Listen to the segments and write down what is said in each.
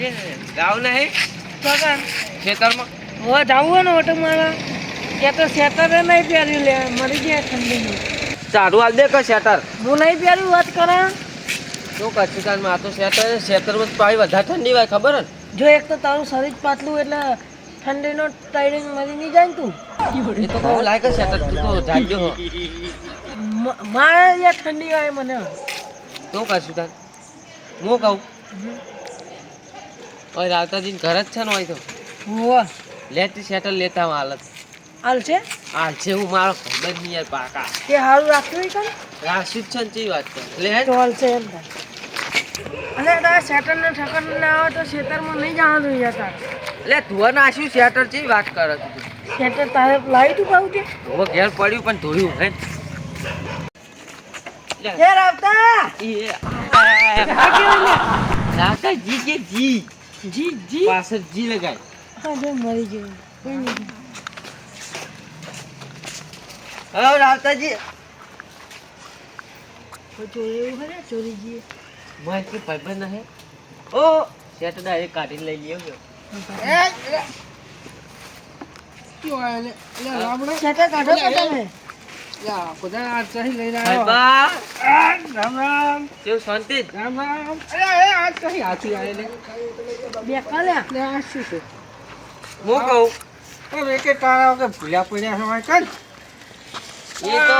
છે. જાવ નહીં? કાકા ખેતરમાં? હવે જાવું હોય ને ઓટો મારા. કે તો સેટર નહીં પહેર્યું લે મરી ગયા ઠંડી ચારું હાલ દે કે હું નહીં પહેર્યું વાત કરે. શું કચ્છ કાનમાં આ તો શેટર શેતરમાં પાણી વધારે ઠંડી હોય ખબર ને? જો એક તો તારું શરીર પાતળું એટલે ઠંડીનો ટાઈડિંગ મરી નહીં જાય તું. એ તો કહું લાગે શેતર તું તો જાગજો મારે યાર ઠંડી આવે મને. શું કરશું તાર હું કહું? ઓય રાવતાજી ઘર જ છે ને હોય તો. હોવા. લેતી સેટલ લેતા હું હાલત હાલ છે? હાલ છે હું મારો ભાઈબંધની યાર પાકા. કે સારું રાખ્યું છે રાશિદ છે ને ચી વાત છે લે. તો હાલ છે એમ અને તારા સેટરને ઠકર ના આવે તો ખેતરમાં નહીં જવાનું યાર તાર. લે ધુવા નાખ્યું સેટર ચી વાત કરે તું સેટર તારે લાવી તું પાવું કે ધુવો ઘેર પડ્યું પણ ધોયું હે. ઘેર આવતા એ? રાવતા જી કે જી? જી જી. પાછળ જી લગાય. હા જો મરી ગયો. કોઈ નહીં. હવે રાવતાજી. ચોરી એવું ખરે ચોરી જઈએ મોય કે ભાઈબંધ હે. ઓ! શેટર ડાયરેક્ટ કાઢીને લઈ ગયો ગયો સેટર કાઢો કે તમે ભાઈબા કેવું શાંતિ? જ? બે કાલ્યા હું કહું? એ તો.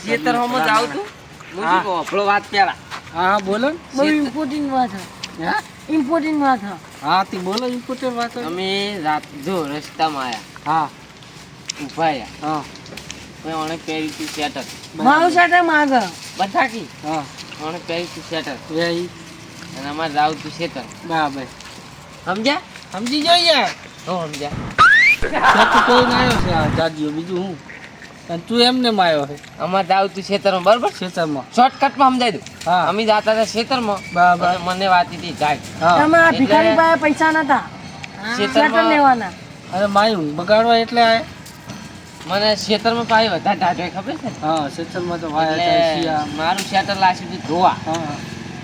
ખેતર હોમો જાવ તું હું શું કહું આપણો વાત પેલા. હા બોલો ને. બહુ ઇમ્પોર્ટન્ટ વાત હા? ઇમ્પોર્ટન્ટ વાત હા હા તી બોલો ઇમ્પોર્ટન્ટ વાત હોય. અમે રાત જો રસ્તામાં આયા. હા. રહ્યા. હા. મેં ઓણે પહેર્યું હતું શેટર મારું માગ બધા હા. ઓણે પહેર્યું હતું અને અમારે જાવ તું બરાબર. સમજ્યા? સમજી જો યાર. હો સમજ્યા. છે આ બીજું હું? અને તું એમને આવ્યો છે? અમારે જાવ તું શેતરમાં બરાબર? ખેતરમાં શોર્ટકટમાં સમજાઈ દઉં. હા. અમે જાતા હતા શેતરમાં. બરાબર. મને વાત હતી ગાય તમે આ ભિખારી પાસે પૈસા નતા. લેવાના. અરે માયું બગાડવા એટલે આય મને શેતરમાં પાય વધારે ઢાંચવાય ખબર છે? હા ખેતરમાં તો વાયા મારું શેટર લાસ્યું હતું ધોવા.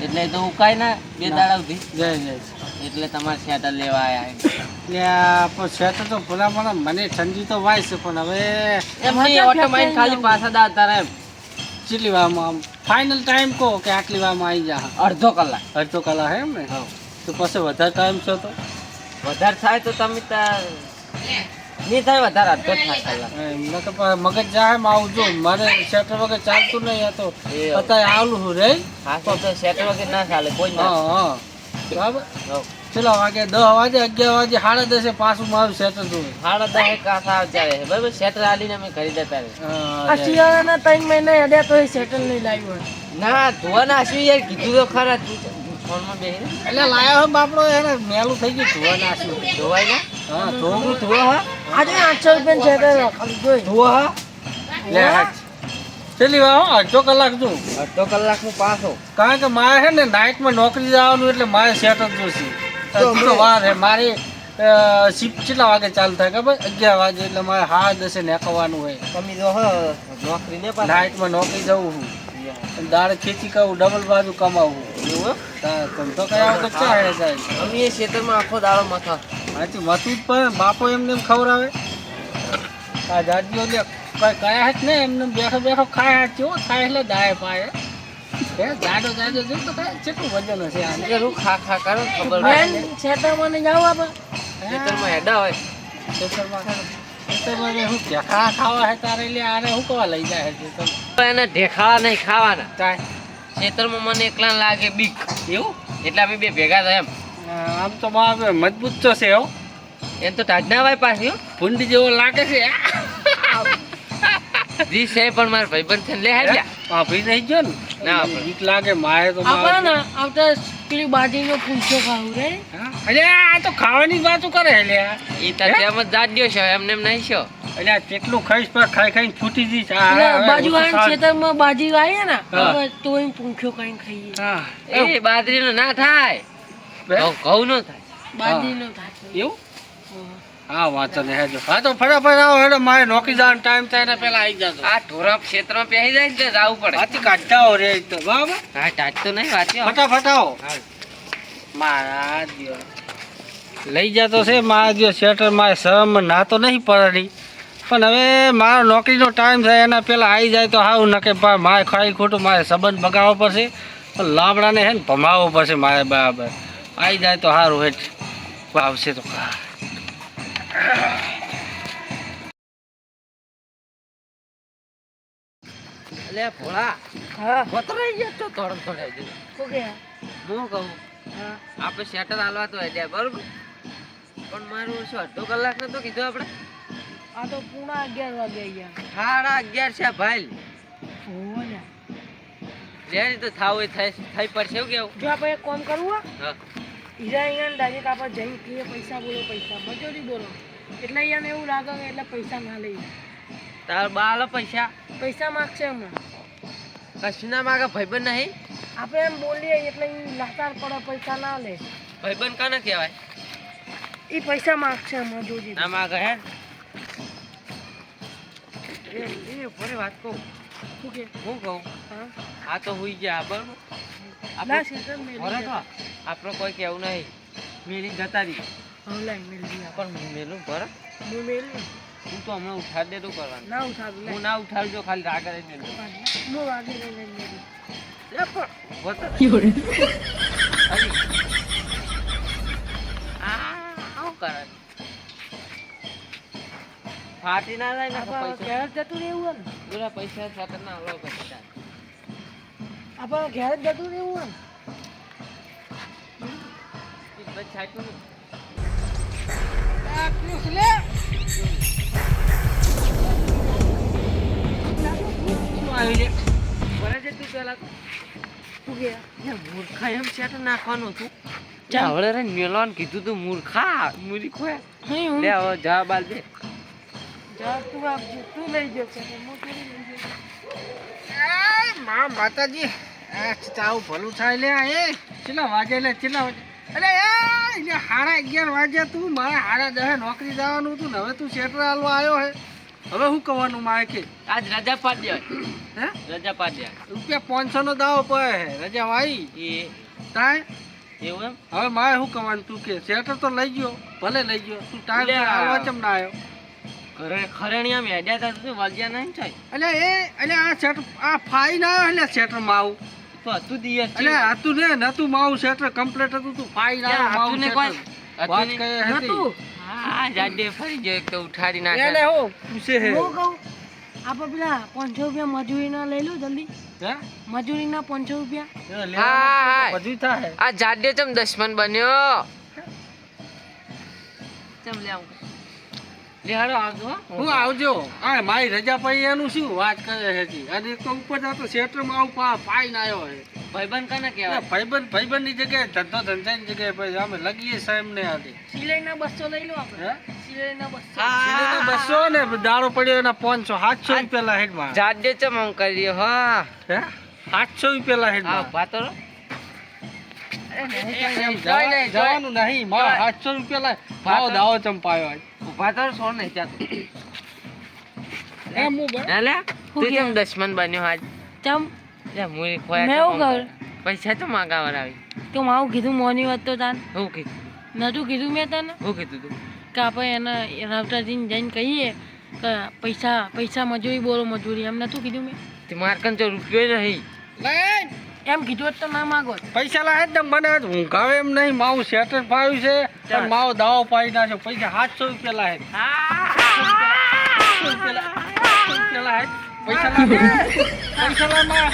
એટલે તો ઉકાય ના બે. દાડા સુધી. જય જય એટલે તમારે શેટર લેવા આયા એટલે ખેતર તો ભલા મને મને ઠંડી તો વાય છે પણ હવે એમની ઓટો મારીને ખાલી પાછા દા તારા એમ. કેટલી વારમાં આમ ફાઇનલ ટાઈમ કહો કે આટલી વારમાં આવી જા. અડધો કલાક. અડધો કલાક એમ ને? હા. તો પછી વધારે ટાઈમ છે તો? વધારે થાય તો તમે તાર નહીં થાય વધારે અડધો થાય મગજ જાય માં આવજો મારે સેટર વગર ચાલતું નહીં આ તો. અત્યારે આવલું હું રે. હા તો સેટર વગર ના ચાલે કોઈ ના હા હા. બરાબર. ચલો વાગે દસ વાગે અગિયાર વાગે સાડા દસે પાછું મારું સેટર જોવે. સાડા દસે કાંસા આવે છે બરાબર? સેટર આલીને અમે ઘરે જતા રહે આ શિયાળાના ત્રણ મહિના અડ્યા તો એ સેટર નહીં લાવ્યું ના ધોવાના યાર કીધું તો ખરા. તું ફોનમાં એટલે લાયો હે બાપડો એને મેલું થઈ ગયું ધોવા નાખ્યું. ધોવાય ના હા ધોવું ધોવા હા? આજે આઠસો જોઈ. ધોવા હા? લે. છેલ્લી અડધો કલાક જો. અડધો કલાક હું પાછો. કારણ કે મારે છે ને નાઇટમાં નોકરી જવાનું એટલે મારે સેટ જ જોશે. તો વાર છે મારી શિફ્ટ કેટલા વાગે ચાલુ થાય ખબર? અગિયાર વાગે એટલે મારે હા દસે નેકવાનું હોય. તમે જો હો નોકરી ને નાઇટમાં નોકરી જવું હું. અને દાડે ખેતી કરવું ડબલ બાજુ કમાવું. એવું તો કયા વખત ચા હેડે જાય અમે એ ખેતરમાં આખો દાડો મથા. હાથી મથું જ પણ બાપો એમને એમ ખવડાવે? આ દાદીઓ લે કઈ કયા હાથ ને? એમને બેઠો બેઠો ખાય હાથ કેવો થાય એટલે દાય પાય. હે જાડો જાડો જો તો કાંઈ કેટલું વજન હશે આને? રૂ ખા ખા કરો ને ખબર પડે. સેટરમાં નહીં જાવ આપણે. ખેતરમાં હેડા હોય. ખેતરમાં ખેતરમાં હું ઢેખા ખાવા હે તારે લે આને હું કવા લઈ જાય તો એને ઢેખાવા નહીં ખાવાના. કાંઈ ખેતરમાં મને એકલા લાગે બીક. એવું? એટલે અમે બે ભેગા થયા એમ. આમ તો મારે મજબૂત તો છે હો. એમ તો ટાઢના ભાઈ પાસે હો. ભૂંડી જેવો લાગે છે. જી છે પણ મારા ભાઈબંધ છે લે હાલ્યા ભાઈ રહી ગયો ને. ના. બીક લાગે મારે તો આપણે ને આવતા પેલી બાજરીનો પૂછો ખાવું રે. હા? અરે આ તો ખાવાની વાતો કરે એટલે એ તો તેમ જ જાડ્યો છે એમને એમ નહીં છો? એટલે આ કેટલું ખાઈશ પર ખાઈ ખાઈને છૂટી જઈશ. આ બાજુ ખાવાનું. ખેતરમાં બાજી વાય ને તો એમ તોય પૂંછો કઈ ખાઈએ. એ એ બાજરીનો ના થાય. ઘઉં નો થાય. બાજરીનો થાય. એવું? હા વાંચો ને હેજો હા તો ફટાફટ આવો હેડો મારે નોકરી જવાનો ટાઈમ થાય ને પેલા આવી જતો આ ઢોરા ક્ષેત્રમાં પહેરી જાય ને જવું પડે. હાથી કાઢતા હો રે તો બરાબર? હા કાઢતો નહીં વાંચ્યો. ફટાફટ આવો. હા. મારા દિયો લઈ જતો છે મારા દિયો શેટર મારે શરમ ના તો નહીં પડી. પણ હવે મારો નોકરીનો ટાઈમ થાય એના પહેલાં આવી જાય તો હાવ નકે મારે ખાઈ ખોટું મારે સંબંધ બગાડવો પડશે. પણ લાબડાને હે ને ભમાવવો પડશે મારે બરાબર. આવી જાય તો સારું હેઠ. આવશે તો. એટલે ભોળા હા. વતરાઈ ગયા તો તોરણ તોડાઈ દીધું શું કે હું કહું હા. આપણે શેટર હાલવા તો એટલે બરોબર? પણ મારું શું અડધો કલાક નતો કીધું આપણે? આ તો પૂણા અગિયાર વાગે ગયા સાડા અગિયાર છે ભાઈ. ઓહો ને લેણી તો થાવ થઈ થઈ પડશે એવું કેવું? જો આપણે એક કામ કરવું હા. હીરા અહીંયા ડાયરેક્ટ આપણે જઈને કહીએ પૈસા બોલો પૈસા. મજૂરી બોલો. એટલે અહીંયા એવું લાગે એટલે પૈસા ના લઈએ. તાર બાલ પૈસા. પૈસા માગશે હમણાં. કશું ના માગે? ભાઈબંધ નહીં? આપણે એમ બોલીએ એટલે લાચાર પડે પૈસા ના લે. ભાઈબંધ કાને કહેવાય? એ પૈસા માગશે હમણાં જોજી. ના માગે હે? એ એ ફરી વાત કહું. શું કે? હું કહું? હા. આ તો હોઈ ગયા બરાબર? આપણે કોઈ કેવું નહીં. મેલી જતા રહી હા મેલી પણ મેલું ભરે હું મેલી તો હમણાં ઉઠાડી દે તો કરવાનું. ના ઉઠાડું હું. ના ઉઠાડજો ખાલી રાગ રહી મેલું હું વાગી લઈને મેલી પણ. હોતો આ કરે? ફાટી ના જાય ને આપણે પૈસા. ઘેર જતું રહેવું ને. પૂરા પૈસા સાથે ના પૈસા આપણે ઘેર જતું રહેવું ને. બસ છાંટ્યું ને. મૂર્ખા એમ સેટ નાખવાનું હતું ચાલ. ચાવડે રે મેલવાનું કીધું તું મૂર્ખા મૂરી ખોયા લે હવે જવાબ આલ દે તું આપજે તું લઈ જશે. મા માતાજી, આ ચાવ ભલું થાય લે એ કેટલા વાગે લે ચેલા વાગે અરે એ સાડા અગિયાર વાગ્યા તું મારે સાડા દસે નોકરી જવાનું હતું ને હવે તું શેટર હાલવા આવ્યો હે. હવે શું કહેવાનું મારે કે? આજ રજા પાડી દે હે? રજા પાડી દે રૂપિયા પાંચસો નો દાવો પડે હે રજા વાઈ એ. તાય? એવું એમ? હવે મારે શું કહેવાનું તું કે શેટર તો લઈ ગયો ભલે લઈ ગયો તું ટાઈમ. હાલવા ચમ ના આવ્યો. ઘરે ખરેણિયા મેડ્યા તા તું વાલ્યા નહીં થાય? એટલે એ એટલે આ શેટર આ ફાઈન આવ્યો એટલે શેટર આવું. હતું દિવસ એટલે હતું ને નતું માવું શેટર કમ્પ્લીટ હતું તું ફાઈન આવ્યો હતું ને કોઈ વાત કહે હતી? હા જાડે ફરી ગયો એક તો ઉઠાડી એને નાખે. પૂછે હે. હું કહું આપણે પેલા પાંચસો રૂપિયા મજૂરીના લઈ લો જલ્દી. હે? મજૂરીના પાંચસો રૂપિયા. હા, આ જાડે ચમ દશમન બન્યો? ચમ લે આવું. લે આવજો હું. આવજો. આ મારી રજા એનું શું વાત કરે છે જી? અને તો ઉપર જતો શેટરમાં આવું પા ફાઈન આવ્યો છે. ભાઈબંધ કાને કહેવાય? ભાઈબંધ ભાઈબંધની જગ્યાએ ધંધો ધંધાની જગ્યાએ પછી અમે લગીએ સાહેબ ને આથી સિલાઈના બસો લઈ લો આપણે. સિલાઈના બસો. હા. સિલેન્ડર બસો ને દાડો પડ્યો એના પાંચસો સાતસો રૂપિયા હેડમાં જાડે ચમ કરીએ કર્યો હા. હે? સાતસો રૂપિયા હા હેડમાં જવાનું નહીં. મારા સાતસો રૂપિયા લાય ભાવ દાવો ચંપાયો આજ. તો સોળ નહીં જાતો એમ મુ બસ ના તું કેમ દશમન બન્યો આજ. ચમ. લે મુ ખોયા મેં આમ પૈસા તો માગાવર આવી તો મારું કીધું મોની વાત તો તાન. હું કીધું? નતું કીધું મેં તને? હું કીધું તું? કે આપણે એને રાવતાજીને જઈને કહીએ કે પૈસા પૈસા મજૂરી બોલો મજૂરી. એમ નતું કીધું મેં? તે મારકન તો રૂપિયો નહીં. લઈ એમ કીધું તો ના માગો પૈસા લાવે જ ને મને ઊંઘાવે એમ નહીં માવું સેટર પાયું છે પણ માવો દાવો પાડી છે પૈસા સાતસો રૂપિયા લાવે. પૈસા લાવે પૈસા લાવે મારા.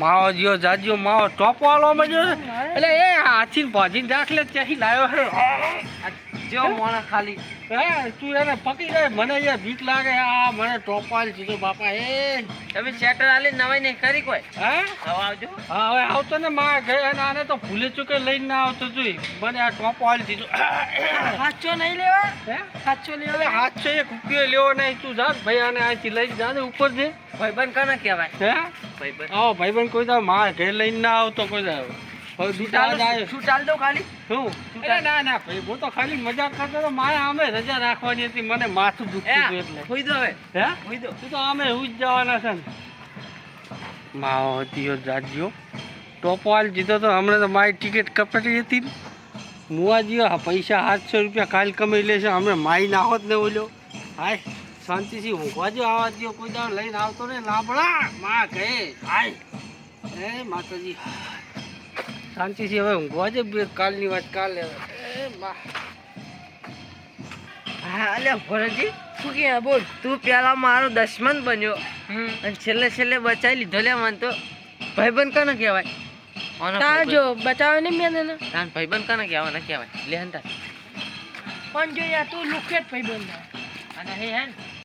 માવો જ્યો જાજ્યો માવો ટોપો વાળો મજો એટલે એ હાથી ભાજીને દાખલે ત્યાંથી લાવ્યો જો મોણા ખાલી. હે તું એને પકડી જાય મને યાર બીક લાગે આ મને ટોપાલ છે બાપા એ. તમે શેટર આલી નવાઈ નહીં કરી કોઈ? હે? હવે આવજો. હા હવે આવતો ને માં ગયા અને આને તો ભૂલે ચૂકે લઈને ના આવતો જોઈ. મને આ ટોપાલ દીધો સાચો નહીં લેવા? હે? એટલે લેવા છે એક રૂપિયો લેવો નહીં. તું જા ભાઈ આને અહીંથી લઈ જા ને ઉપર જે. ભાઈબંધ કને કહેવાય? હે? ભાઈબંધ. હા ભાઈબંધ કોઈ દા માં ઘરે લઈને ના આવતો કોઈ દા હવે આજ આવ્યો. શું ચાલ ખાલી? શું? ના ના. ભાઈ હું તો ખાલી મજાક કરતો તો મારે આમે રજા રાખવાની હતી. મને માથું દુખતું હતું એટલે. દો હવે. હે? ખોઈ દો. તું તો આમે હું જ જવાના છે ને. માવો હતી જાજ્યો ટોપવાલ જીતો તો હમણાં તો મારી ટિકિટ કપાટી હતી મુવાજીઓ હા પૈસા સાતસો રૂપિયા કાલ કમાઈ લેશે હમણાં માઈ ના હોત ને ઓલ્યો હાય શાંતિથી ઊંઘવાજો આવા દો કોઈ દાવ લઈને આવતો ને લાભડા માં કહે હાય. હે માતાજી. શાંતિથી હવે ઊંઘવાજો બે કાલની વાત કાલે અલ્યા ભરતજી શું કે બોલ. તું પેલા મારો દશમન બન્યો. અને છેલ્લે છેલ્લે બચાવી લીધો લે મને તો. ભાઈબંધ કને કહેવાય? તાર જો બચાવે નહીં મેં તાન. ભાઈબંધ કને કહેવાય? કહેવાય. લે હંતા પણ જો યાર તું લુખે જ ભાઈ બંધ અને હે હે ને.